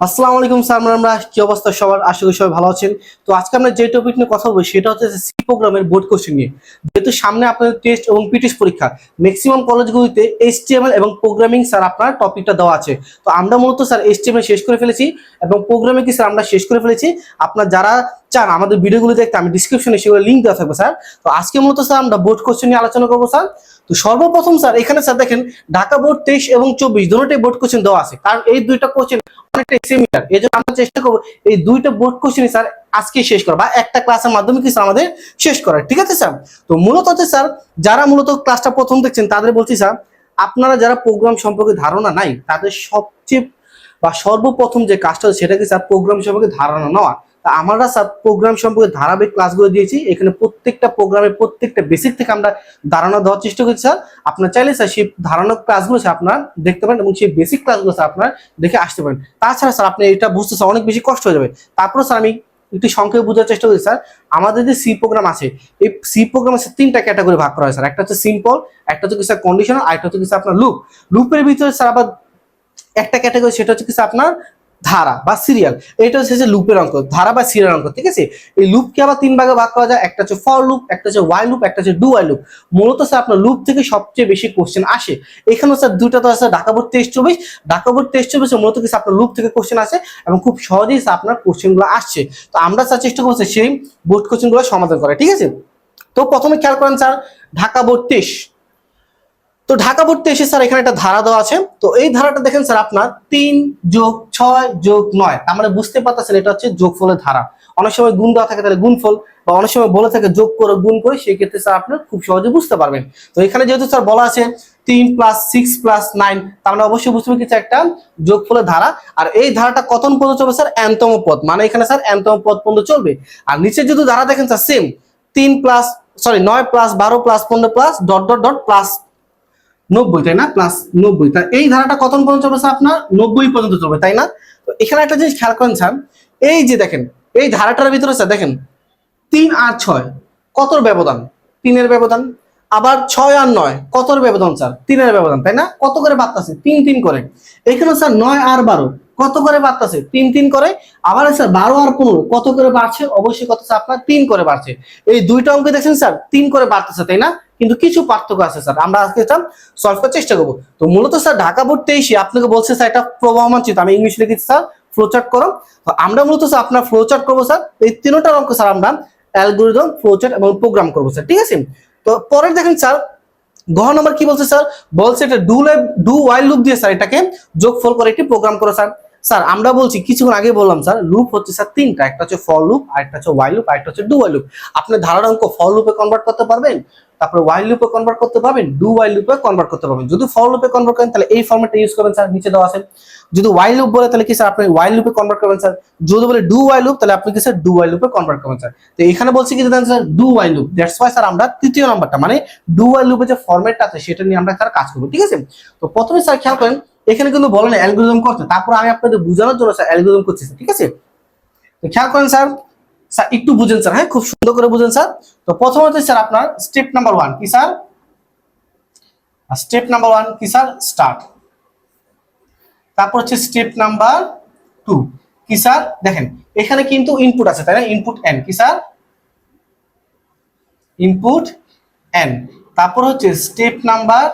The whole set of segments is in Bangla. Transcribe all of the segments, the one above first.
আসসালামু আলাইকুম স্যার আমরা আমরা কি অবস্থা সবার? আশা করি সবাই ভালো আছেন। তো আজকে আমরা যে টপিক নিয়ে কথা বলব, সেটা হচ্ছে সি প্রোগ্রামের বোর্ড কোশ্চেন নিয়ে। যেহেতু সামনে আপনাদের টেস্ট এবং পিটিস পরীক্ষা ম্যাক্সিমাম কলেজগুলিতে এইচটিএমএল এবং প্রোগ্রামিং স্যার আপনার টপিকটা দেওয়া আছে। তো আমরা মূলত স্যার এইচটিএমএল শেষ করে ফেলেছি এবং প্রোগ্রামিং কি স্যার আমরা শেষ করে ফেলেছি? আপনার যারা চান আমাদের ভিডিওগুলো দেখতে, আমি ডিসক্রিপশনে সেগুলো লিঙ্ক দেওয়া থাকবে স্যার। তো আজকে মূলত স্যার আমরা বোর্ড কোশ্চেন নিয়ে আলোচনা করব স্যার। তো সর্বপ্রথম স্যার, এখানে স্যার দেখেন, ঢাকা বোর্ড তেইশ এবং চব্বিশ দুটোটাই বোর্ড কোশ্চেন দেওয়া আছে। কারণ এই দুইটা কোশ্চেন অনেকটা সিমিলার এই জন্য আমরা চেষ্টা করব এই দুইটা বোর্ড কোশ্চেন স্যার আজকে শেষ করা, বা একটা ক্লাসের মাধ্যমে কি আমাদের শেষ করার। ঠিক আছে স্যার? তো মূলত হচ্ছে স্যার, যারা মূলত ক্লাসটা প্রথম দেখছেন, তাদের বলছি স্যার, আপনারা যারা প্রোগ্রাম সম্পর্কে ধারণা নাই, তাদের সবচেয়ে বা সর্বপ্রথম যে কাজটা সেটাকে স্যার প্রোগ্রাম সম্পর্কে ধারণা নেওয়া। তা আমরা প্রোগ্রাম সম্পর্কে ধারাবাহিক ক্লাসগুলো দিয়েছি। এখানে প্রত্যেকটা প্রোগ্রামের প্রত্যেকটা বেসিক থেকে আমরা ধারণা দেওয়ার চেষ্টা করছি স্যার আপনার চাইলে স্যার সেই ধারণা ক্লাসগুলো আপনার দেখতে পারেন এবং সেই বেসিক ক্লাসগুলো স্যার আপনার দেখে আসতে পারেন। তাছাড়া স্যার আপনি এটা বুঝতে স্যার অনেক বেশি কষ্ট হয়ে যাবে। তারপরে স্যার আমি একটু সংক্ষেপে বোঝার চেষ্টা করি স্যার আমাদের যে সি প্রোগ্রাম আছে, এই সি প্রোগ্রামে তিনটা ক্যাটাগরি ভাগ করা হয় স্যার একটা হচ্ছে সিম্পল একটা হচ্ছে কি স্যার কন্ডিশনাল আর একটা হচ্ছে কি স্যার আপনার লুপ লুপের ভিতরে স্যার আবার একটা ক্যাটাগরি সেটা হচ্ছে কি স্যার আপনার ধারা বা সিরিয়াল এটা হচ্ছে যে লুপের অঙ্ক, ধারা বা সিরিয়াল অঙ্ক, ঠিক আছে? এই লুপকে আবার তিন ভাগে ভাগ করা যায়, একটা হচ্ছে ফর লুপ একটা হচ্ছে ওয়াই লুপ একটা হচ্ছে ডু ওয়াই লুপ মূলত স্যার আপনার লুপ থেকে সবচেয়ে বেশি কোশ্চেন আসে। এখানে স্যার দুইটা তো আছে, ঢাকা বোর্ড তেইশ চব্বিশ। ঢাকা বোর্ড তেইশ চব্বিশে মূলত কিছু আপনার লুপ থেকে কোশ্চেন আসে এবং খুব সহজেই আপনার কোশ্চেনগুলো আসছে। তো আমরা স্যার চেষ্টা করছি সেই বোর্ড কোশ্চেনগুলো সমাধান করা ঠিক আছে? তো প্রথমে খেয়াল করেন স্যার ঢাকা বোর্ড তেইশ তো ঢাকা পড়তে এসে স্যার এখানে একটা ধারা দেওয়া আছে। তো এই ধারাটা দেখেন স্যার আপনার তিন যোগ ছয় যোগ নয়। তার মানে বুঝতে পারতেছেন এটা হচ্ছে যোগফলের ধারা। অনেক সময় গুণ দেওয়া থাকে তাহলে গুণফল, বা অনেক সময় বলে থাকে যোগ করে গুণ করে সেই ক্ষেত্রে স্যার আপনার খুব সহজে বুঝতে পারবেন। তো এখানে যেহেতু স্যার বলা আছে তিন প্লাস সিক্স প্লাস নাইন তার মানে অবশ্যই বুঝতে পারছি একটা যোগফলের ধারা। আর এই ধারাটা কতন পর্যন্ত চলবে স্যার এনতম পদ। মানে এখানে স্যার এনতম পদ পর্যন্ত চলবে। আর নিচে যদি ধারা দেখেন স্যার সেম তিন প্লাস সরি নয় প্লাস বারো প্লাস পনেরো plus dot dot dot plus নব্বই, তাই না? প্লাস নব্বই। তা এই ধারাটা কত পর্যন্ত চলবে স্যার আপনার? নব্বই পর্যন্ত চলবে, তাই না? তো এখানে একটা জিনিস খেয়াল করেন স্যার এই যে দেখেন, এই ধারাটার ভিতরে স্যার দেখেন, তিন আর ছয়, কতর ব্যবধান? তিনের ব্যবধান? আবার ছয় আর নয়, কতর ব্যবধান স্যার? তিনের ব্যবধান, তাই না? কত করে বাড়তেছে? তিন তিন করে। এখানে স্যার নয় আর বারো, কত করে বাড়তেছে? তিন তিন করে। আবার স্যার বারো আর পনেরো, কত করে বাড়ছে? অবশ্যই কত স্যার আপনার? তিন করে বাড়ছে। এই দুইটা অঙ্ক দেখছেন স্যার, তিন করে বাড়তেছে, তাই না? কিন্তু কিছু পার্থক্য আছে স্যার, আমরা আজকে এটা সলভ করার চেষ্টা করব। তো মূলত স্যার ঢাকা বোর্ড তেইশে আপনাকে বলছে স্যার একটা প্রবাহমান চিত্র আমি ইংলিশ লিখেছি স্যার ফ্লোচার্ট করো। আমরা মূলত স্যার আপনার ফ্লোচার্ট করব স্যার, এই তিনটার অঙ্ক স্যার আমরা অ্যালগোরিদম ফ্লোচার্ট এবং প্রোগ্রাম করব স্যার, ঠিক আছে? তো পরের দেখেন স্যার গহ নম্বর কি বলছে স্যার? বলছে এটা do while do while loop দিয়ে স্যার এটাকে যোগফল করে একটি প্রোগ্রাম করে স্যার। স্যার, আমরা বলছি, কিছুক্ষণ আগে বললাম, স্যার লুপ হচ্ছে, স্যার, তিনটা। একটা হচ্ছে ফর লুপ আর একটা হচ্ছে ওয়াই লুপ আর একটা হচ্ছে ডু ওয়াই লুপ আপনি ধারার অঙ্ক ফর লুপে কনভার্ট করতে পারবেন, তারপরে ওয়াইল লুপে কনভার্ট করতে পারবেন ডু ওয়াই লুপে কনভার্ট করতে পারবেন। যদি ফর লুপে কনভার্ট করেন, তাহলে এই ফর্মেটটা ইউজ করবেন, স্যার, নিচে দেওয়া আছে। যদি ওয়াইল লুপ বলে, তাহলে কি, স্যার, আপনি ওয়াইল লুপে কনভার্ট করবেন, স্যার? যদি বলে ডু ওয়াই লুপ তাহলে আপনি কি, স্যার ডু ওয়াইল লুপে কনভার্ট করবেন, স্যার। তো এখানে বলছি কি জানেন sir do while loop that's why sir, আমরা তৃতীয় নাম্বারটা মানে ডু ওয়াই লুপে যে ফর্মেটটা আছে, সেটা নিয়ে আমরা, স্যার, কাজ করব, ঠিক আছে? তো প্রথমে, স্যার, খেয়াল করেন এখানে কিন্তু বলেন অ্যালগোরিদম করতে তারপর আমি আপনাদের বোঝানোর জন্য স্যার অ্যালগোরিদম করছি ঠিক আছে? খেয়াল করেন স্যার স্যার একটু বুঝেন স্যার হ্যাঁ? খুব সুন্দর করে বুঝেন স্যার তো প্রথমত স্যার আপনার স্টেপ নাম্বার ওয়ান কি স্যার স্টেপ নাম্বার ওয়ান কি স্যার স্টার্ট তারপর হচ্ছে স্টেপ নাম্বার টু কি স্যার দেখেন, এখানে কিন্তু ইনপুট আছে, তাই না? ইনপুট এন কি স্যার ইনপুট এন তারপর হচ্ছে স্টেপ নাম্বার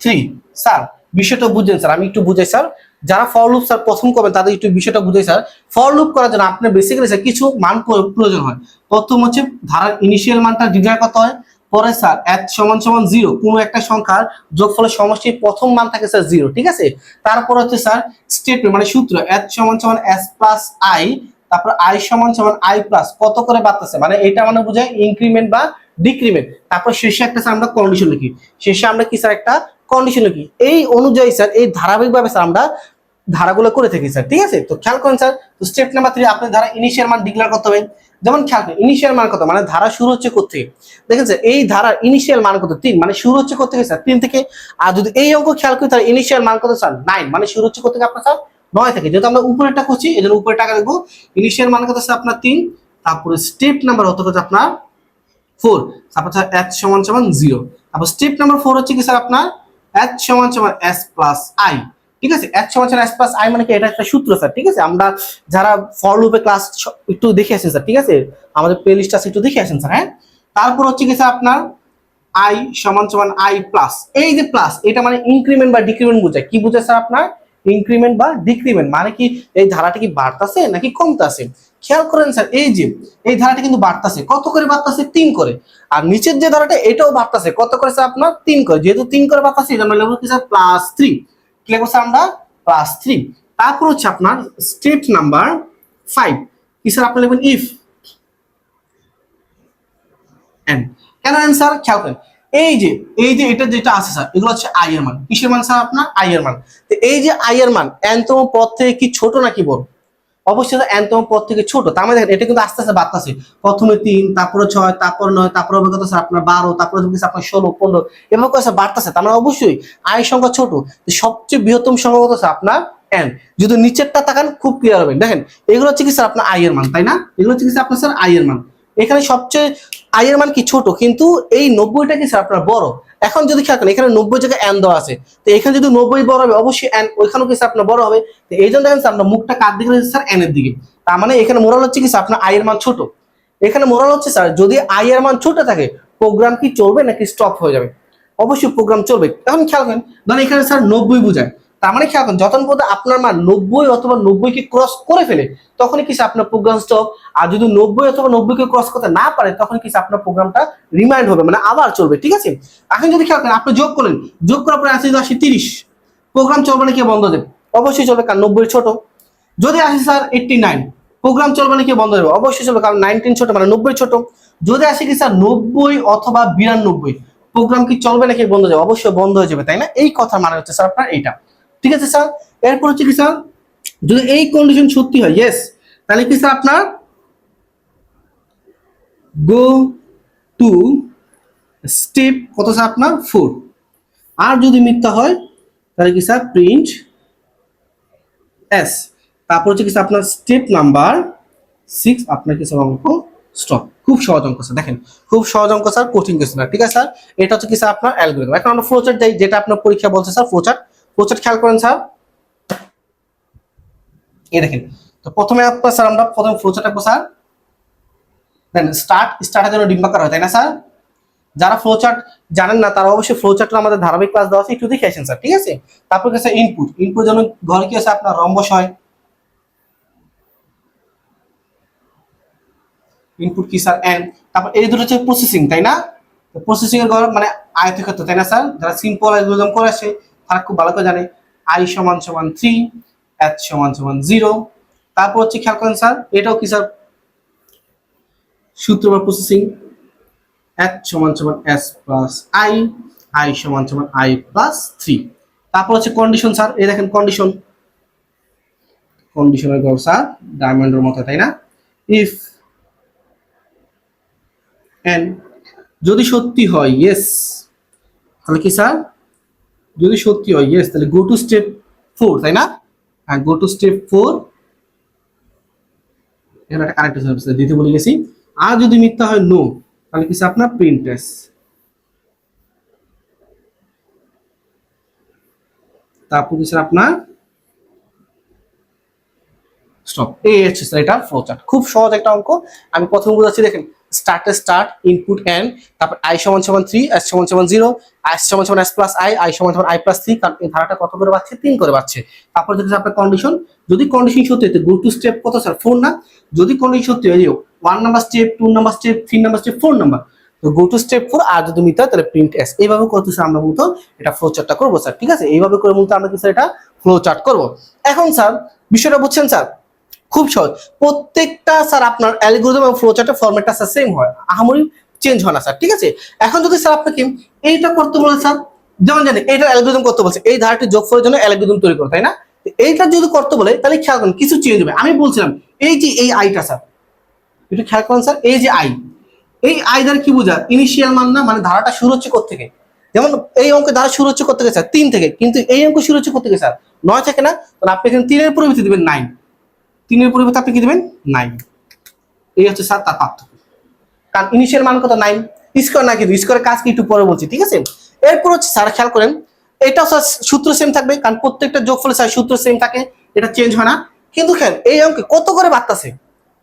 থ্রি স্যার বিষয়টা বুঝেন, স্যার। আমি একটু বুঝাই, স্যার। যারা ফর লুপ স্যার, প্রথম করবেন, তাদের একটু বিষয়টা বুঝাই, স্যার। ফর লুপ করার জন্য আপনার বেসিক্যালি স্যার, কিছু মান প্রয়োজন হয়। প্রথম হচ্ছে ধারার ইনিশিয়াল মানটা ডিক্লেয়ার করতে হয়। পরে, স্যার এত সমান সমান জিরো কোনো একটা সংখ্যার যোগফলের সমষ্টির প্রথম মান থাকে, স্যার জিরো ঠিক আছে? তারপর হচ্ছে, স্যার স্টেটমেন্ট মানে সূত্র এত সমান সমান এস প্লাস আই তারপর আই সমান সমান আই প্লাস কত করে বাড়তেছে? মানে এটা মানে বোঝায় ইনক্রিমেন্ট বা ডিক্রিমেন্ট তারপর শেষে একটা, স্যার, আমরা কন্ডিশন লিখি। শেষে আমরা কি, স্যার, একটা কন্ডিশন কি? এই অনুযায়ী স্যার এই ধারাবাহিকভাবে স্যার আমরা ধারাগুলো করে থাকি স্যার ঠিক আছে? তো খেয়াল করেন স্যার তো স্টেপ নাম্বার থ্রি আপনি ধারা ইনিশিয়াল মান ডিক্লেয়ার করতে হবে। যেমন খেয়াল করেন ইনিশিয়াল মান কত? মানে ধারা শুরু হচ্ছে কোথেকে দেখেন স্যার এই ধারার ইনিশিয়াল মান কত? তিন মানে শুরু হচ্ছে কোথেকে স্যার তিন থেকে। আর যদি এই অঙ্ক খেয়াল করি, তাহলে ইনিশিয়াল মান কত স্যার নাইন মানে শুরু হচ্ছে কোথেকে আপনার স্যার নয় থেকে। যেহেতু আমরা উপরেরটা করছি এই জন্য উপরে টাকা দেখব। ইনিশিয়াল মান কত স্যার আপনার তিন। তারপরে স্টেপ নাম্বার হতে হচ্ছে আপনার? ফোর তারপর স্যার এচ সমান সমান জিরো তারপর স্টেপ নাম্বার ফোর হচ্ছে কি স্যার আপনার? এচ সমান সমান এস প্লাস আই ঠিক আছে? এস সমান সমান এস প্লাস আই মানে কি? এটা একটা সূত্র স্যার ঠিক আছে? আমরা যারা ফর লুপে ক্লাস একটু দেখে আসেন স্যার ঠিক আছে? আমাদের প্লে লিস্ট আছে, একটু দেখে আসেন স্যার হ্যাঁ? তারপর হচ্ছে কি স্যার আপনার আই সমান সমান আই প্লাস এই যে প্লাস এটা মানে ইনক্রিমেন্ট বা ডিক্রিমেন্ট বোঝায়। কি বোঝায় স্যার আপনার? ইনক্রিমেন্ট বা ডিক্রিমেন্ট মানে কি এই ধারাটা কি বাড়তাছে নাকি কমতাছে? খেয়াল করেন স্যার, এই যে, এই ধারাটা কিন্তু বাড়তাছে। কত করে বাড়তাছে? তিন করে। আর নিচের যে ধারাটা, এটাও বাড়তাছে। কত করে স্যার আপনার? তিন করে। যেহেতু তিন করে বাড়তাছে আমরা লিখব কি স্যার প্লাস থ্রি কি লিখব স্যার আমরা? প্লাস থ্রি তারপর হচ্ছে আপনার স্টেপ নাম্বার ফাইভ কি স্যার আপনি লিখবেন? ইফ এন কেন অ্যান্সার খেয়াল করেন। এই যে এই যে এটা যেটা আছে স্যার, এগুলো হচ্ছে আই এর মান। কিসের মান স্যার আপনার? আই এর মান। তো এই যে আই এর মান এনতম পদ থেকে কি ছোট নাকি বড়? অবশ্যই এনতম পদ থেকে ছোট। তার মানে দেখেন, এটা কিন্তু আস্তে আস্তে বাড়তেছে। প্রথমে তিন, তারপরে ছয়, তারপর নয়, তারপর অভিজ্ঞতা স্যার আপনার বারো, তারপরে আপনার ষোলো, পনেরো। এভাবে করে বাড়তেছে। তার মানে অবশ্যই আয় সংখ্যা ছোট। সবচেয়ে বৃহত্তম সংখ্যা কত আপনার এন যদি নিচেরটা তাকান, খুব ক্লিয়ার হবে। দেখেন, এগুলো হচ্ছে কি স্যার আপনার আয়ের মান, তাই না? এগুলো হচ্ছে কি স্যার আপনার স্যার আয়ের মান। এখানে সবচেয়ে আই এর মান কি ছোট? কিন্তু এই নব্বইটা কি স্যার আপনার বড়? এখন যদি খেয়াল করেন, এখানে নব্বই জায়গায় এন দেওয়া আছে। তো এখানে যদি নব্বই বড় হবে, অবশ্যই এন ওইখানেও কি স্যার আপনার বড় হবে? তো এই জন্য দেখেন স্যার আপনার মুখটা কার দিকে রয়েছে স্যার এর দিকে। তার মানে এখানে মোরাল হচ্ছে কি স্যার আপনার আই এর মান ছোট। এখানে মোরাল হচ্ছে স্যার যদি আই এর মান ছোট থাকে প্রোগ্রাম কি চলবে নাকি স্টপ হয়ে যাবে? অবশ্যই প্রোগ্রাম চলবে। এখন খেয়াল করেন, ধরেন এখানে স্যার নব্বই বোঝায়। তার মানে খেয়াল করেন যখন পর্যন্ত আপনার মান নব্বই অথবা নব্বই কে ক্রস করে ফেলে, তখনই কিছু আপনার প্রোগ্রাম স্টপ আর যদি নব্বই অথবা নব্বই কে ক্রস করতে না পারে তখন কিছু আপনার প্রোগ্রামটা রিমাইন্ড হবে মানে আবার চলবে, ঠিক আছে? এখন যদি খেয়াল করেন, আপনি যোগ করলেন, যোগ করার পরে আসে আসি তিরিশ। প্রোগ্রাম চলবে নাকি বন্ধ দেবে? অবশ্যই চলবে, কারণ নব্বই ছোট। যদি আসে স্যার এইটটি নাইন প্রোগ্রাম চলবে নাকি বন্ধ দেবে? অবশ্যই চলবে, কারণ নাইনটিন ছোট মানে নব্বই ছোট। যদি আসে কি স্যার নব্বই অথবা বিরানব্বই প্রোগ্রাম কি চলবে নাকি বন্ধ যাবে অবশ্যই বন্ধ হয়ে যাবে, তাই না? এই কথা মানে হচ্ছে স্যার আপনার এইটা। ঠিক আছে স্যার? এরপর হচ্ছে কি স্যার? যদি এই কন্ডিশন সত্যি হয় ইয়েস তাহলে কি স্যার আপনার? গো টু স্টেপ কত স্যার আপনার? ফোর আর যদি মিথ্যা হয়, তাহলে কি স্যার? প্রিন্ট এস তারপর হচ্ছে কি স্যার আপনার স্টেপ নাম্বার সিক্স আপনার কি স্যার অঙ্ক স্টপ খুব সহজ অঙ্ক স্যার, দেখেন। খুব সহজ অঙ্ক স্যার, কঠিন কিছু না ঠিক আছে স্যার? এটা হচ্ছে কি স্যার আপনার অ্যালগোরিদম এখন আমরা ফ্লোচার্ট যাই, যেটা আপনার পরীক্ষা বলছে স্যার ফ্লোচার্ট ফ্লোচার্ট খেয়াল করেন স্যার। এই দেখেন, তো প্রথমে আপনার স্যার আমরা, প্রথমে ফ্লোচার্ট আঁকবো স্যার। দেন স্টার্ট স্টার্টের জন্য ডিম্বাকার হয়, তাই না স্যার? যারা ফ্লোচার্ট জানেন না, তারা অবশ্যই ফ্লোচার্ট আমাদের ধারাবাহিক ক্লাস দেওয়া আছে, একটু দেখে আসেন স্যার, ঠিক আছে? তারপর কি স্যার ইনপুট ইনপুট জন্য ঘরে কি আছে, আপনার রম্বস হয়। ইনপুট কি স্যার? এন তারপর এই দুটো হচ্ছে প্রসেসিং তাই না? প্রসেসিং এর ঘর মানে আয়তক্ষেত্র, তাই না স্যার? যারা সিম্পল অ্যালগোরিদম করে আসে তারা খুব ভালো করে জানে। আই সমান সমান থ্রি এচ সমান সমান জিরো তারপর হচ্ছে খেয়াল করেন স্যার, এটাও কি স্যার? সূত্র বা প্রসেসিং এচ সমান সমান এস প্লাস আই আই সমান সমান আই প্লাস থ্রি তারপর হচ্ছে কন্ডিশন স্যার, এই দেখেন কন্ডিশন কন্ডিশনের ঘর স্যার ডায়মন্ডের মতো, তাই না? ইফ এন যদি সত্যি হয় ইয়েস তাহলে কি স্যার? যদি সত্যি হয় ইয়েস তাহলে গো টু স্টেপ ফোর তাই না? হ্যাঁ গো টু স্টেপ ফোর এখানে একটা কারেক্ট দিতে বলে গেছি। আর যদি মিথ্যা হয় নো তাহলে কি আপনার প্রিন্ট তারপর কি স্যার আপনার? স্টপ এই হচ্ছে এটা ফ্লোচার্ট খুব সহজ একটা অঙ্ক। আমি প্রথম বোঝাচ্ছি, দেখেন স্টার্টে স্টার্ট ইনপুট এন তারপর আই সমান সমান থ্রি এস সমান সমান জিরো এস সমান সমান এস প্লাস আই আই সমান সমান আই প্লাস থ্রি কারণ এই ধারাটা কত করে পাচ্ছে তিন করে পাচ্ছে তারপর যদি আপনার কন্ডিশন যদি কন্ডিশন সত্যি হয় গো টু স্টেপ কত স্যার ফোর না? যদি কন্ডিশন সত্যি হয় one number step two number step three number step four number তো গো টু স্টেপ ফোর আর যদি হয় তাহলে প্রিন্ট এস এইভাবে করতে স্যার আমরা মূলত এটা ফ্লো চার্টটা করব স্যার ঠিক আছে? এইভাবে করে মূলত আমরা কি স্যার এটা ফ্লো চার্ট করব। এখন স্যার বিষয়টা বুঝছেন স্যার খুব সহজ। প্রত্যেকটা স্যার আপনার অ্যালগোরিদম এবং ফ্লোচার্টের ফরম্যাটটা স্যার সেম হয়। আহামরি চেঞ্জ হয় না স্যার ঠিক আছে? এখন যদি স্যার আপনাকে এইটা করতে বলে স্যার যেমন জানি এইটা অ্যালগোরিদম করতে বলছে, এই ধারাটি যোগ করার জন্য অ্যালগোরিদম তৈরি করো, তাই না? এইটা যদি করতে বলে, তাহলে খেয়াল করুন, কিছু চেঞ্জ হবে। আমি বলছিলাম, এই যে এই আইটা স্যার একটু খেয়াল করুন স্যার এই যে আই এই আই দ্বারা কি বোঝা ইনিশিয়াল মান না মানে ধারাটা শুরু হচ্ছে থেকে যেমন এই অঙ্কের ধারা শুরু হচ্ছে থেকে স্যার তিন থেকে। কিন্তু এই অঙ্ক শুরু হচ্ছে থেকে স্যার নয় থেকে না? তাহলে আপনি এখানে তিনের পরিবর্তে দিবেন নাইন তিনের পরিবর্তে আপনি কি দেবেন? নাইন। এই হচ্ছে স্যার তার পার্থক্য। কারণ ইনিশিয়াল মান কত? নাইন। স্কোয়ার না কিন্তু স্কোয়ারের কাজ কি একটু পরে বলছি, ঠিক আছে? এরপর হচ্ছে স্যার খেয়াল করেন এটাও স্যার সূত্র সেম থাকবে, কারণ প্রত্যেকটা যোগফলের স্যার সূত্র সেম থাকে, এটা চেঞ্জ হয় না। কিন্তু খেয়াল, এই অঙ্কে কত করে বাড়তাছে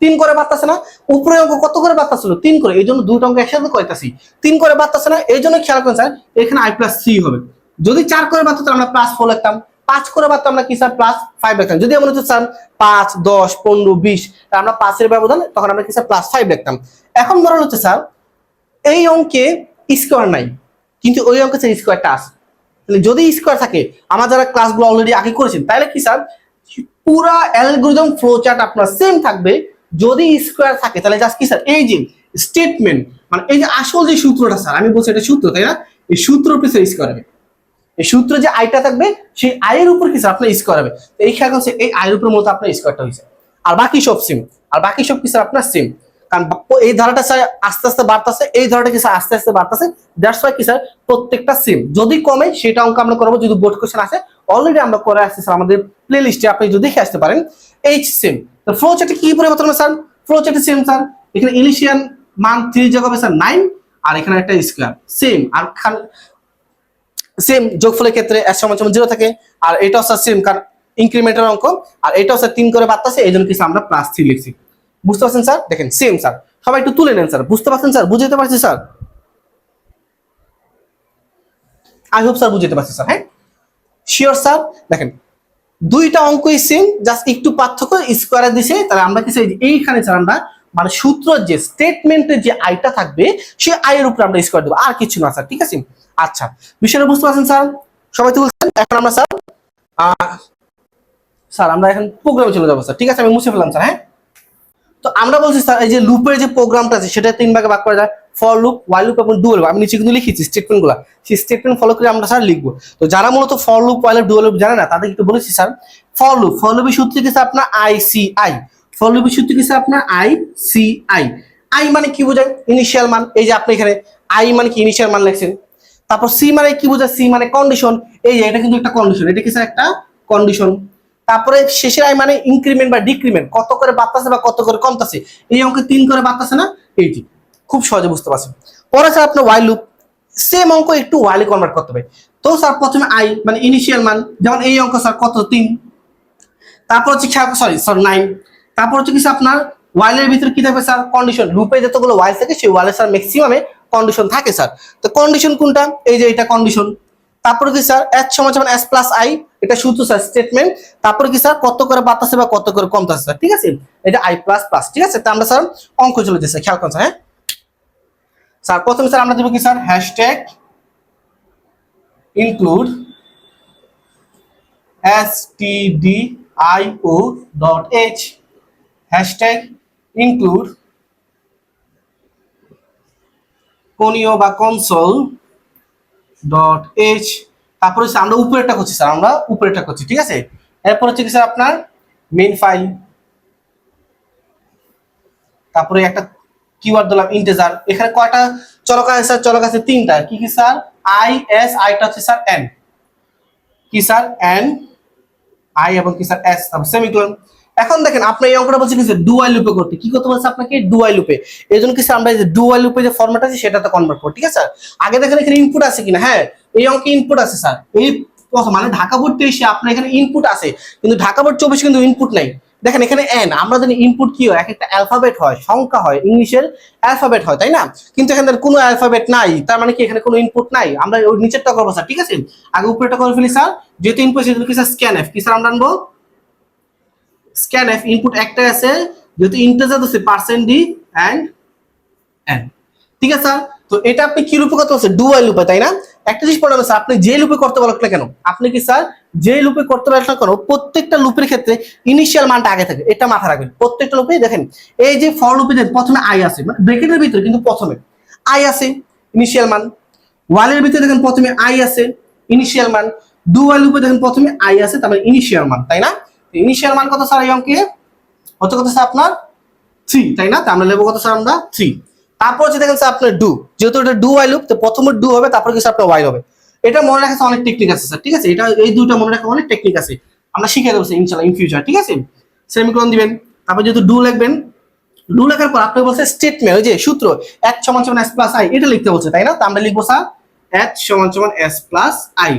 তিন করে বাড়তাছে না? উপরে অঙ্ক কত করে বাড়তাছিল তিন করে। এই জন্য দুটো অঙ্ক একসাথে কয়তাছি? তিন করে বাড়তাছে না? এই জন্য খেয়াল করেন স্যার এখানে আই প্লাস থ্রি হবে। যদি চার করে বাড়তো তাহলে আমরা প্লাস ফোর লিখতাম। পাঁচ করে বাড়তো আমরা কি স্যার? প্লাস ফাইভ লিখতাম। যদি আমরা হচ্ছে স্যার, পাঁচ, দশ, পনেরো, বিশ আমরা পাঁচের ব্যবধান তখন আমরা কি স্যার? প্লাস ফাইভ লিখতাম। এখন ধরো হচ্ছে স্যার, এই অঙ্কে স্কোয়ার নাই, কিন্তু ওই অঙ্কে স্যার স্কোয়ারটা আছে। তাহলে যদি স্কোয়ার থাকে, আমার যারা ক্লাসগুলো অলরেডি আগে করেছেন তাহলে কি স্যার? পুরা অ্যালগোরিদম ফ্লো চার্ট আপনার সেম থাকবে। যদি স্কোয়ার থাকে, তাহলে জাস্ট কি স্যার? এই যে স্টেটমেন্ট মানে এই যে আসল যে সূত্রটা স্যার, আমি বলছি এটা সূত্র, তাই না? এই সূত্র পিছনে স্কোয়ার হবে এই সূত্র যে আইটা থাকবে, সেই আয়ের উপর কি স্যার আপনার স্কোয়ার হবে। তো এই খেয়াল করছে, এই আয়ের উপর মতো আপনার স্কোয়ারটা হয়েছে। আর বাকি সব সেম আর বাকি সব কি স্যার আপনার সেম কারণ এই ধারাটা স্যার আস্তে আস্তে বাড়তেছে, এই ধারাটা কি স্যার আস্তে আস্তে বাড়তেছে? দ্যাটস ওয়াই কি স্যার, প্রত্যেকটা সেম যদি কমে, সেটা অঙ্ক আমরা করব, যদি বোর্ড কোশ্চেন আসে অলরেডি আমরা করে আসছি স্যার আমাদের প্লে লিস্টে আপনি যদি দেখে আসতে পারেন এইচ সেম তো ফ্লো চার্টে কি পরিবর্তন হবে স্যার? ফ্লো চার্টে সেম স্যার। এখানে ইলিশিয়ান মান থ্রি যোগ হবে স্যার নাইন আর এখানে একটা স্কোয়ার সেম আর খান- সেম যোগফলের ক্ষেত্রে এস সমান সমান জিরো থাকে, আর এটাও স্যার সেম কারণ ইনক্রিমেন্টের অঙ্ক, আর এটাও স্যার তিন করে বাড়তেছে এই জন্য কিছু আমরা প্লাস থ্রি লিখছি। বুঝতে পারছেন স্যার দেখেন সেম স্যার সবাই একটু তুলে নেন স্যার বুঝতে পারছেন স্যার বুঝতে পারছি স্যার আই হোপ স্যার বুঝতে পারছি স্যার হ্যাঁ? শিওর স্যার দেখেন, দুইটা অঙ্কই সেম জাস্ট একটু পার্থক্য স্কোয়ারে দিছে, তাহলে আমরা কিছু এইখানে স্যার আমরা মানে সূত্র যে স্টেটমেন্টের যে আইটা থাকবে, সেই আয়ের উপর আমরা স্কোয়ার দেবো। আর কিছু না স্যার ঠিক আছে? আচ্ছা বিষয়টা বুঝতে পারছেন, স্যার? সবাই তো বলছেন, এখন আমরা, স্যার স্যার, আমরা এখন প্রোগ্রামে চলে যাব, স্যার, ঠিক আছে? আমি মুছে ফেলাম স্যার হ্যাঁ? তো আমরা বলছি, স্যার, এই যে লুপের যে প্রোগ্রামটা আছে, সেটা তিন ভাগে ভাগ করা যায়। ফর লুপ ওয়াই লুপ এবং ডুয়েল আমি নিচে কিন্তু লিখেছি স্টেটমেন্টগুলা সেই স্টেটমেন্ট ফলো করে আমরা, স্যার, লিখব। তো যারা মূলত for loop while loop do while loop জানে না তাদের একটু বলেছি, স্যার ফর লুপ ফর লুপের সূত্র কি, স্যার, আপনার আই সি আই ফর লুপের সূত্র কি, স্যার, আপনার আই সি আই আই মানে কি বোঝায়? ইনিশিয়াল মান, এই যে আপনি এখানে আই মানে কি ইনিশিয়াল মান লিখছেন? তারপর সি মানে কি বোঝায়? সি মানে কন্ডিশন এই যে, এটা কিন্তু একটা কন্ডিশন এটা কি স্যার একটা কন্ডিশন তারপরে শেষের আই মানে ইনক্রিমেন্ট বা ডিক্রিমেন্ট কত করে বাড়তাছে বা কত করে কমতাছে? এই অঙ্কে তিন করে বাড়তাছে না? এইটি খুব সহজে বুঝতে পারছেন। পরে স্যার আপনার ওয়াই লুপ সেম অঙ্ক একটু ওয়াইলে কনভার্ট করতে হবে। তো স্যার প্রথমে আই মানে ইনিশিয়াল মান, যেমন এই অঙ্ক স্যার কত? তিন। তারপর হচ্ছে সরি সরি নাইন তারপর হচ্ছে কি স্যার আপনার ওয়াইলের ভিতরে কি থাকবে স্যার কন্ডিশন লুপে যতগুলো ওয়াইল থাকে, সেই ওয়াইলে স্যার ম্যাক্সিমামে কন্ডিশন থাকে স্যার তো কন্ডিশন কোনটা? এই যে এটা কন্ডিশন তারপরে কি স্যার এস সমান সমান এস প্লাস আই এটা শুধু স্যার স্টেটমেন্ট তারপরে কি স্যার কত করে বাড়তেছে বা কত করে কমতেছে স্যার ঠিক আছে? এটা আই প্লাস প্লাস ঠিক আছে? তা আমরা স্যার অঙ্ক চলে যাচ্ছে, খেয়াল স্যার হ্যাঁ? স্যার প্রথমে স্যার আমরা দেবো কি sir hashtag include S T D I O dot H hashtag include conio বা কনসোল ডট এইচ তারপরে হচ্ছে আমরা উপরেরটা করছি স্যার আমরা উপরেরটা করছি, ঠিক আছে? এরপর হচ্ছে স্যার আপনার মেইন ফাইল তারপরে একটা কিওয়ার্ড দিলাম ইন্টেজার এখানে কয়টা চলক আছে স্যার চলক আছে তিনটা, কি কি স্যার আই এস আইটা হচ্ছে স্যার এন কি স্যার এন আই এবং কি স্যার এস সেমিকোলন এখন দেখেন, আপনি এই অঙ্কটা বলছে কি স্যার ডুয়াল লুপে করতে। কি করতে বলছে আপনাকে? ডুয়াল লুপে এই জন্য কি স্যার আমরা যে ডুয়াল লুপে যে ফরম্যাট আছে, সেটাতে কনভার্ট করব, ঠিক আছে স্যার আগে দেখেন এখানে ইনপুট আছে কিনা? হ্যাঁ এই অঙ্কে ইনপুট আছে স্যার এই মানে ঢাকা বোর্ড তেইশে আপনার এখানে ইনপুট আছে। কিন্তু ঢাকা বোর্ড চব্বিশ কিন্তু ইনপুট নাই। দেখেন, এখানে এন আমরা জানি ইনপুট কি হয়? এক একটা অ্যালফাবেট হয়, সংখ্যা হয়, ইংলিশের অ্যালফাবেট হয়, তাই না? কিন্তু এখানে কোনো অ্যালফাবেট নাই, তার মানে কি এখানে কোনো ইনপুট নাই? আমরা ওই নিচেরটা করব স্যার ঠিক আছে? আগে উপরেটা করে ফেলি স্যার যেহেতু ইনপুট কি স্যার স্ক্যান এফ কি স্যার আমরা আনব? স্ক্যান এফ একটা আছে, যেহেতু ইন্টারজার আছে পার্সেন্ট ডি অ্যান্ড এন ঠিক আছে স্যার তো এটা আপনি কি রূপে করতে পারছেন? ডুয়াল লুপে তাই না? একটা জিনিস পড়ানো স্যার আপনি যে লুপে করতে বলেন না কেন? আপনি কি স্যার যে লুপে করতে বলেন না কেন, প্রত্যেকটা লুপের ক্ষেত্রে ইনিশিয়াল মানটা আগে থাকে, এটা মাথা রাখবেন। প্রত্যেকটা লুপে দেখেন, এই যে ফর লুপে যে প্রথমে আই আছে মানে ব্রেকেটের ভিতরে কিন্তু প্রথমে আই আছে ইনিশিয়াল মান। ওয়ালের ভিতরে দেখেন প্রথমে আই আছে ইনিশিয়াল মান। ডুয়াল লুপে দেখেন প্রথমে আই আছে, তারপরে ইনিশিয়াল মান, তাই না? ইনিশিয়াল মান কত স্যার এই অঙ্কে? হচ্ছে কত স্যার আপনার? থ্রি তাই না? আমরা লেবো কত স্যার আমরা? থ্রি তারপর হচ্ছে দেখেন স্যার আপনার ডু যেহেতু এটা ডু ওয়াই লুপ তো প্রথমে ডু হবে তারপর কি স্যার আপনার ওয়াই হবে? এটা মনে রাখা অনেক টেকনিক আছে স্যার ঠিক আছে? এটা এই দুইটা মনে রাখা অনেক টেকনিক আছে। আমরা শিখে দেবো ইনশাল্লাহ ইন ফিউচার ঠিক আছে? সেমিকোলন দিবেন তারপর যেহেতু ডু লিখবেন ডু লেখার পর আপনি বলছে স্টেটমেন্ট ওই যে সূত্র এচ সমান সমান এস প্লাস আই এটা লিখতে বলছে তাই না? তো আমরা লিখব স্যার এচ সমান সমান এস প্লাস আই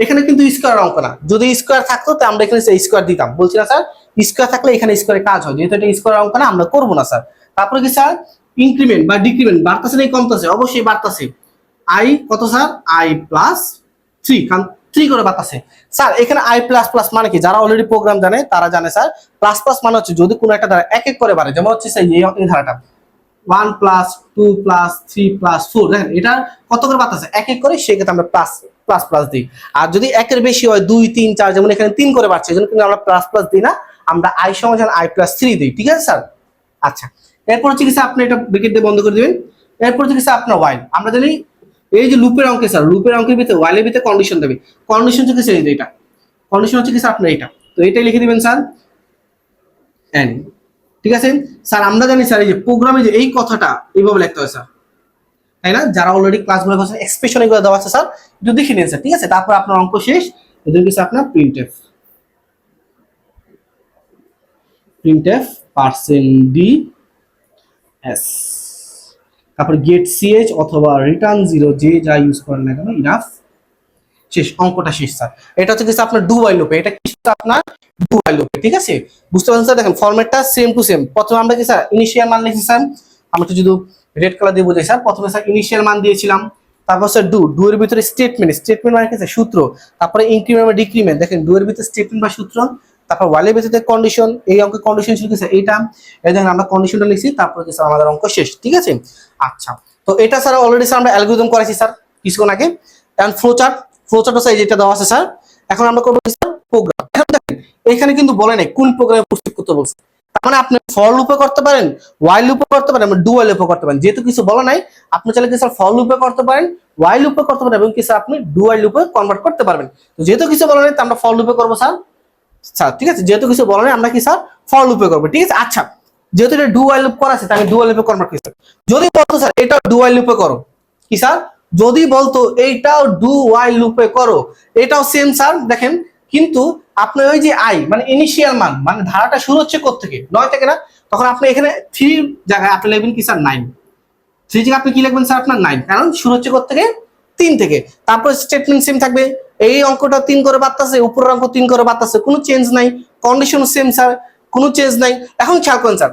এখানে কিন্তু স্কোয়ার অঙ্ক না। যদি স্কোয়ার থাকতো, তো আমরা এখানে স্কোয়ার দিতাম। বলছি না, স্যার স্কোয়ার থাকলে এখানে স্কোয়ারে কাজ হয়। যেহেতু এটা স্কোয়ার অঙ্ক না, আমরা করব না, স্যার। তারপরে কি, স্যার? ইনক্রিমেন্ট বা ডিক্রিমেন্ট বাড়তেছে না কমতেছে? অবশ্যই বাড়তেছে। আই কত, স্যার? আই প্লাস থ্রি কারণ থ্রি করে বাতাসে স্যার, এখানে আই প্লাস প্লাস মানে কি? যারা অলরেডি প্রোগ্রাম জানে, তারা জানে, স্যার প্লাস প্লাস মানে হচ্ছে যদি কোনো একটা ধারা এক এক করে বাড়ে, যেমন হচ্ছে স্যার এই ধারাটা। One plus two plus three plus four দেখেন, এটা কত করে বাতাসে এক এক করে, সেক্ষেত্রে আমরা প্লাস প্লাস প্লাস দিই। আর যদি একের বেশি হয়, দুই, তিন, চার, যেমন এখানে তিন করে বাড়ছে এই জন্য কিন্তু আমরা প্লাস প্লাস দিই না, আমরা আই সমাধান আই প্লাস থ্রি দিই, ঠিক আছে স্যার আচ্ছা এরপর হচ্ছে কি স্যার আপনি এটা ব্রেকেট দিয়ে বন্ধ করে দিবেন। এরপর হচ্ছে কি স্যার আপনার ওয়াইল আমরা জানি এই যে লুপের অঙ্কে স্যার লুপের অঙ্কের ভিতরে ওয়াইলের ভিতরে কন্ডিশন দেবে। কন্ডিশন হচ্ছে কি স্যার এটা। কন্ডিশন হচ্ছে কি স্যার আপনার এটা। তো এটাই লিখে দিবেন স্যার এন ঠিক আছে? স্যার আমরা জানি স্যার এই যে প্রোগ্রামে যে এই কথাটা এইভাবে লিখতে হয় স্যার তাই না? যারা অলরেডি ক্লাসগুলো করছেন এক্সপ্রেশন এগুলো দেওয়া আছে স্যার একটু দেখে নিন স্যার ঠিক আছে? তারপর আপনার অঙ্ক শেষ। এদের কিছু আপনার print F print F percent D S তারপর গেট সিএইচ অথবা রিটার্ন জিরো যে যা ইউজ করেন না কেন ইনাফ শেষ, অঙ্কটা শেষ স্যার এটা হচ্ছে কিছু আপনার ডু ওয়াইল লুপে এটা কিছু আপনার ডু ওয়াইল লুপে ঠিক আছে? বুঝতে পারছেন স্যার দেখেন ফরম্যাটটা সেম টু সেম প্রথমে আমরা কি স্যার ইনিশিয়াল মান লিখছি স্যার আমরা একটু যদি রেড কালার দিয়ে বোঝাই স্যার প্রথমে স্যার ইনিশিয়াল মান দিয়েছিলাম। তারপর স্যার ডু ডু এর ভিতরে স্টেটমেন্ট স্টেটমেন্ট মানে কি সূত্র। তারপরে ইনক্রিমেন্ট বা ডিক্রিমেন্ট দেখেন ডু এর ভিতরে স্টেটমেন্ট বা সূত্র। তারপর ওয়াইলের ভিতরে কন্ডিশন এই অঙ্কের কন্ডিশন ছিল কি স্যার এইটা। এই দেখেন, আমরা কন্ডিশনটা লিখছি, তারপরে কি স্যার আমাদের অঙ্ক শেষ। ঠিক আছে? আচ্ছা। তো এটা স্যার অলরেডি স্যার আমরা অ্যালগোরিদম করেছি স্যার কিছুক্ষণ আগে। এখন flow chart flow chart sir যেটা দেওয়া আছে স্যার এখন আমরা করব স্যার প্রোগ্রাম এখন দেখেন, এখানে কিন্তু বলে নাই কোন প্রোগ্রামে প্রস্তুত করতে বলছে। মানে আপনি ফর লুপে করতে পারেন ওয়াইল লুপে করতে পারেন ডু ওয়াইল লুপে করতে পারেন যেহেতু কিছু বলা নাই আপনি চাইলে কি স্যার ফর লুপে করতে পারেন ওয়াইল লুপে করতে পারেন এবং কি স্যার আপনি ডু ওয়াইল লুপে কনভার্ট করতে পারবেন তো যেহেতু কিছু বলা নাই আমরা ফর লুপে করব স্যার স্যার ঠিক আছে যেহেতু কিছু বলা নাই আমরা কি স্যার ফর লুপে করব ঠিক আছে আচ্ছা যেহেতু এটা ডু ওয়াইল লুপ করা আছে তাই আমি ডু লুপে কনভার্ট করি যদি বলতো স্যার এটা ডু ওয়াইল লুপে করো কি স্যার যদি বলতো এইটাও ডু ওয়াইল লুপে করো এটাও সেম স্যার দেখেন কিন্তু আপনার ওই যে আই মানে ইনিশিয়াল মান মানে ধারাটা শুরু হচ্ছে থেকে নয় থেকে না? তখন আপনি এখানে থ্রি জায়গায় আপনি লিখবেন কি স্যার? নাইন থ্রি জায়গায় আপনি কি লিখবেন স্যার আপনার নাইন কারণ শুরু হচ্ছে থেকে তিন থেকে। তারপর স্টেটমেন্ট সেম থাকবে। এই অঙ্কটা তিন করে বাড়তেছে উপরের অঙ্ক তিন করে বাড়তেছে কোনো চেঞ্জ নাই। Condition same sir. কোনো চেঞ্জ নাই। এখন খেয়াল করেন, স্যার।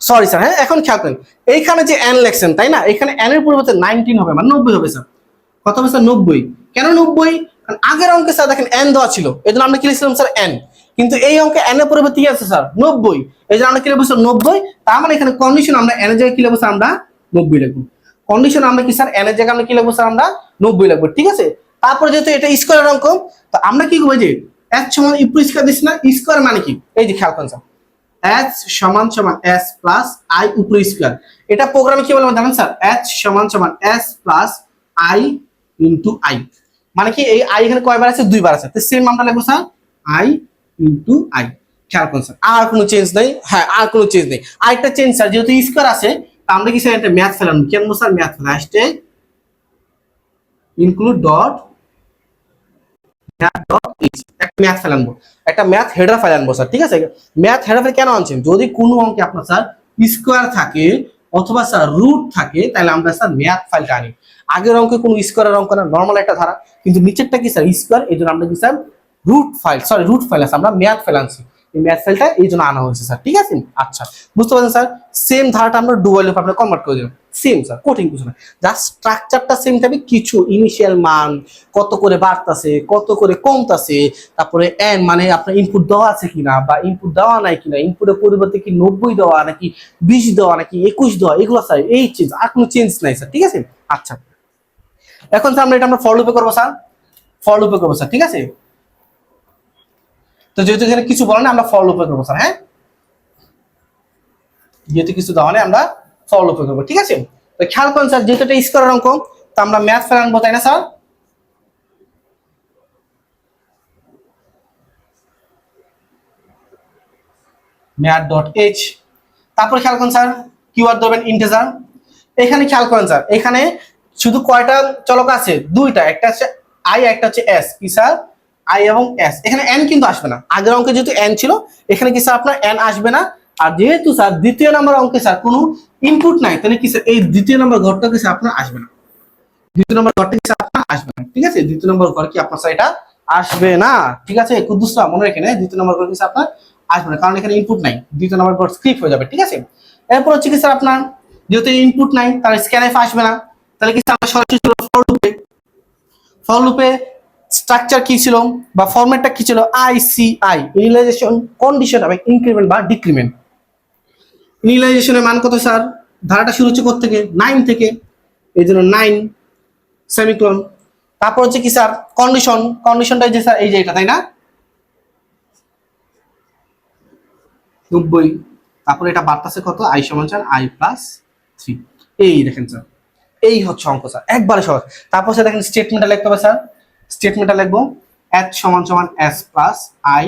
সরি স্যার হ্যাঁ এখন খেয়াল করেন। এইখানে যে এন লেখছেন, তাই না? এখানে এর পরিবর্তে নাইনটিন হবে মানে নব্বই হবে, স্যার। কত হবে, স্যার? নব্বই। কেন নব্বই? আগের অঙ্কে স্যার দেখেন এন দেওয়া ছিল এই জন্য আমরা কি লিখছিলাম স্যার এন কিন্তু এই অঙ্কে এন এর পরিবর্তে কি আছে স্যার নব্বই। এই জন্য আমরা কি লিখব স্যার নব্বই? তার মানে এখানে কন্ডিশন আমরা এন এর জায়গায় কি লিখব স্যার আমরা? নব্বই লিখব। কন্ডিশন আমরা কি স্যার এন এর জায়গায় আমরা কি লিখব স্যার আমরা? নব্বই লিখব, ঠিক আছে? তারপরে যেহেতু এটা স্কোয়ারের অঙ্ক, তো আমরা কি করব যে এস সমান ইপ্রু স্কোয়ার দিচ্ছি না স্কোয়ার মানে কি? এই যে খেয়াল করেন স্যার এচ সমান সমান এস প্লাস আই উপর স্কোয়ার এটা প্রোগ্রামে কি বলব জানেন স্যার এচ সমান সমান S plus I into I মানে কি এই আই এখানে কয়বার আছে? দুইবার আছে। তো সেম আমরা লিখব স্যার। আই ইন্টু আই খেয়াল করুন স্যার। আর কোনো চেঞ্জ নেই। হ্যাঁ আর কোনো চেঞ্জ নেই। আরেকটা চেঞ্জ স্যার, যেহেতু স্কোয়ার আছে, তা আমরা কি স্যার একটা ম্যাথ ফেলাম? কেন স্যার? ম্যাথ ফেলা আসছে। ইনক্লুড ডট একটা ম্যাথ ফাইল আনব একটা ম্যাথ হেডার ফাইল আনব স্যার, ঠিক আছে? ম্যাথ হেডার ফাইল কেন আনছেন? যদি কোনো অঙ্কে আপনার স্যার স্কোয়ার থাকে অথবা স্যার রুট থাকে, তাহলে আমরা স্যার ম্যাথ ফাইলটা আনি। আগের অঙ্কে কোনো স্কোয়ারের অঙ্ক না নর্মাল একটা ধারা। কিন্তু নিচেরটা কি স্যার স্কোয়ার এই জন্য আমরা কি sir root file sorry root file আছে, আমরা ম্যাথ ফাইল আনছি। এই ম্যাথ ফাইলটা এই জন্য আনা হয়েছে স্যার ঠিক আছে? আচ্ছা বুঝতে পারছেন স্যার সেম ধারাটা আমরা ডুয়াল আপনি কনভার্ট করে দিলাম। সেম স্যার কঠিন কিছু না। জাস্ট স্ট্রাকচারটা সেম থাকবে, কিছু ইনিশিয়াল মান, কত করে বাড়তাছে, কত করে কমতাছে, তারপরে এন মানে আপনার ইনপুট দেওয়া আছে কিনা, বা ইনপুট দেওয়া নাই কিনা ইনপুটের পরিবর্তে কি নব্বই দেওয়া নাকি বিশ দেওয়া নাকি একুশ দেওয়া, এগুলো স্যার এই চেঞ্জ আর কোনো চেঞ্জ নাই স্যার ঠিক আছে? আচ্ছা এখন স্যার আমরা এটা আমরা ফর লুপে করব স্যার ফর লুপে করব স্যার ঠিক আছে? তো যেহেতু এখানে কিছু বলে না আমরা ফর লুপে করব স্যার হ্যাঁ? যেহেতু কিছু দেওয়া নেই, আমরা ফর লুপে করব, ঠিক আছে? তো খেয়াল করুন স্যার যেহেতু এটা স্কোয়ারের অঙ্ক, তো আমরা ম্যাথ ফেল আনব, তাই না স্যার ম্যাথ ডট এইচ তারপর খেয়াল করুন স্যার কিওয়ার্ড দেবেন ইন্টেজার এখানে খেয়াল করেন স্যার এখানে শুধু কয়টা চলক আছে? দুইটা। একটা হচ্ছে আই একটা হচ্ছে এস কি স্যার? আই এবং এস এখানে এন কিন্তু আসবে না। আগের অঙ্কে যেহেতু এন ছিল, এখানে কি স্যার আপনার এন আসবে না? আর যেহেতু স্যার দ্বিতীয় নম্বর অঙ্কে স্যার কোনো ইনপুট নাই, তাহলে কি স্যার এই দ্বিতীয় নম্বর ঘরটা কি স্যার আপনার আসবে না। দ্বিতীয় নম্বর ঘরটা কি স্যার আপনার আসবে না। ঠিক আছে? দ্বিতীয় নম্বর ঘর কি আপনার স্যার এটা আসবে না? ঠিক আছে? কুদ্দুসরা মনে রেখে নেয়, দ্বিতীয় নম্বর করে কিছু আপনার আসবে না। কারণ এখানে ইনপুট নাই। দ্বিতীয় নম্বর ঘর স্ক্রিপ্ট হয়ে যাবে। ঠিক আছে? এরপর হচ্ছে কি স্যার আপনার, যেহেতু ইনপুট নাই তার স্ক্যানএফ আসবে না। তাহলে কি আমরা সরাসরি ছিল ফর লুপে ফর লুপে স্ট্রাকচার কি ছিল? বা ফরম্যাটটা কি ছিল? আইসিআই ইনিলাইজেশন কন্ডিশন এবং ইনক্রিমেন্ট বা ডিক্রিমেন্ট ইনিলাইজেশনের মান কত স্যার? ধারাটা শুরু হচ্ছে কোথা থেকে নাইন থেকে। এই জন্য নাইন সেমিক্লন তারপর হচ্ছে কি স্যার? কন্ডিশন কন্ডিশনটা যে স্যার, এই যে এটা, তাই না? নব্বই। তারপর এটা বাড়তেছে কত? আই সমান স্যার আই প্লাস থ্রি এই দেখেন স্যার। এই হচ্ছে অঙ্ক, স্যার। একবারে সহজ। তারপর স্যার দেখেন স্টেটমেন্টটা লিখতে হবে, স্যার। স্টেটমেন্টটা লিখব এচ সমান সমান S plus I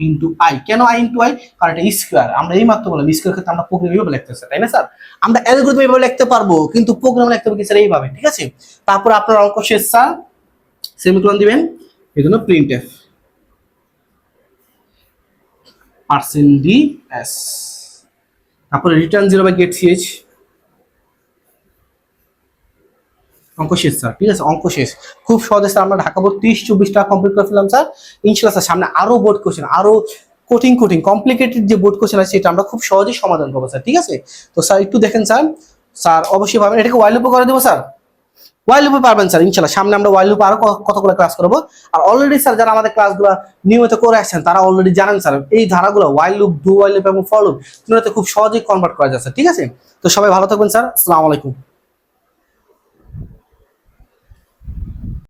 into I কেন আই ইন্টু আই কারণ এটা স্কোয়ার আমরা এই মাত্র বললাম স্কোয়ার ক্ষেত্রে আমরা প্রোগ্রাম এইভাবে লিখতে স্যার তাই না, স্যার? আমরা অ্যালগোরিদম এইভাবে লিখতে পারব, কিন্তু প্রোগ্রাম লিখতে হবে কি, স্যার, এইভাবে, ঠিক আছে? তারপর আপনার অঙ্ক শেষ, স্যার। সেমিকোলন দিবেন। এই জন্য print F percent D S তারপরে return zero by get CH অঙ্ক শেষ স্যার ঠিক আছে? অঙ্ক শেষ। খুব সহজে স্যার আমরা ঢাকা বোর্ড তিরিশ, চব্বিশ টাকা কমপ্লিট করে ফেললাম স্যার ইনশাল্লাহ স্যার সামনে আরও বোর্ড কোশ্চেন আরও কঠিন কঠিন কমপ্লিকেটেড যে বোর্ড কোশ্চেন আছে, সেটা আমরা খুব সহজেই সমাধান করব স্যার ঠিক আছে? তো স্যার একটু দেখেন স্যার স্যার অবশ্যই পাবেন এটাকে ওয়াইল করে দেবো স্যার ওয়াইল পারবেন স্যার ইনশাল্লাহ সামনে আমরা ওয়াইল লুপে আরও কতগুলো ক্লাস করব? আর অলরেডি স্যার যারা আমাদের ক্লাসগুলো নিয়মিত করে আসছেন, তারা অলরেডি জানেন স্যার এই ধারাগুলো while loop do while loop এবং ফল লুপ খুব সহজেই কনভার্ট করা যাচ্ছে ঠিক আছে? তো, সবাই ভালো থাকবেন স্যার আসসালামু আলাইকুম।